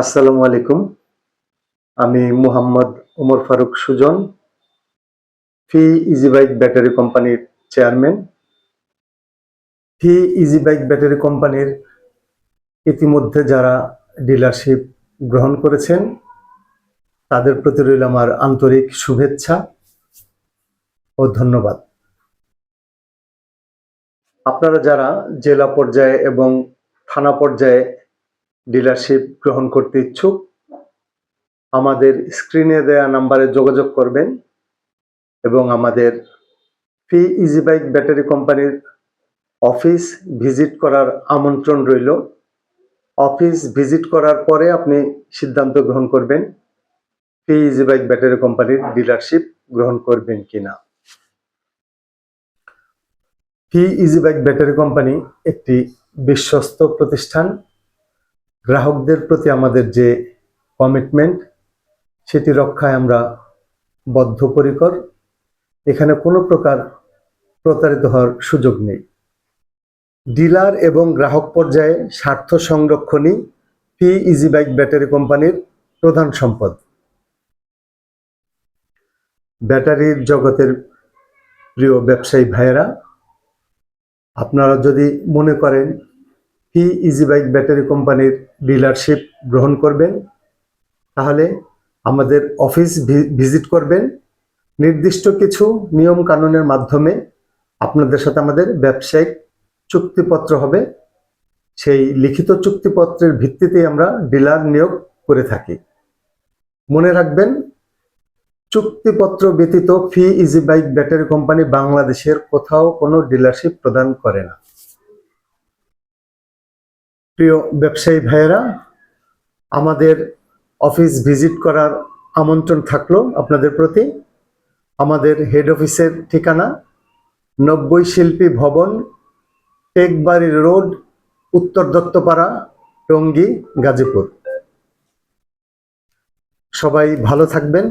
আসসালামু আলাইকুম। আমি Muhammad Omar Faruk Sujon, Fi easy bike battery কোম্পানির chairman. Fi easy bike battery কোম্পানির ইতিমধ্যে যারা ডিলারশিপ গ্রহণ করেছেন, তাদের প্রতি রইল আমার আন্তরিক শুভেচ্ছা ও ধন্যবাদ। আপনারা যারা জেলা পর্যায়ে এবং থানা পর্যায়ে ডিলারশিপ গ্রহণ করতে ইচ্ছুক, আমাদের স্ক্রিনে দেয়া নাম্বারে যোগাযোগ করবেন এবং আমাদের ফি ইজি বাইক ব্যাটারি কোম্পানির অফিস ভিজিট করার আমন্ত্রণ রইল। অফিস ভিজিট করার পরে আপনি সিদ্ধান্ত গ্রহণ করবেন ফি ইজি বাইক ব্যাটারি কোম্পানির ডিলারশিপ গ্রহণ করবেন কিনা। Fi easy bike battery company একটি বিশ্বস্ত প্রতিষ্ঠান। গ্রাহকদের প্রতি আমাদের যে কমিটমেন্ট সেটি রক্ষায় আমরা বদ্ধপরিকর। এখানে কোনো প্রকার প্রতারিত হওয়ার সুযোগ নেই। ডিলার এবং গ্রাহক পর্যায়ে স্বার্থ সংরক্ষণই পি ইজি বাইক ব্যাটারি কোম্পানির প্রধান সম্পদ। ব্যাটারির জগতের প্রিয় ব্যবসায়ী ভাইয়েরা, আপনারা যদি মনে করেন পি ইজি বাইক ব্যাটারি কোম্পানির ডিলারশিপ গ্রহণ করবেন। তাহলে আমাদের অফিস ভিজিট করবেন। নির্দিষ্ট কিছু নিয়ম কানুনের মাধ্যমে আপনাদের সাথে আমাদের ব্যবসায়িক চুক্তিপত্র হবে। সেই লিখিত চুক্তিপত্রের ভিত্তিতে আমরা ডিলার নিয়োগ করে থাকি। মনে রাখবেন, চুক্তিপত্র ব্যতীত Fi easy bike battery company বাংলাদেশের কোথাও কোনো ডিলারশিপ প্রদান করে না। প্রিয় ব্যবসায়ী ভাইয়েরা, আমাদের অফিস ভিজিট করার আমন্ত্রণ থাকল আপনাদের প্রতি। আমাদের হেড অফিসের ঠিকানা নব্বই শিল্পী ভবন, টেকবাড়ি রোড, উত্তর দত্তপাড়া, টঙ্গী, গাজীপুর। সবাই ভালো থাকবেন,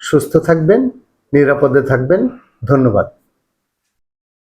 সুস্থ থাকবেন, নিরাপদে থাকবেন। ধন্যবাদ।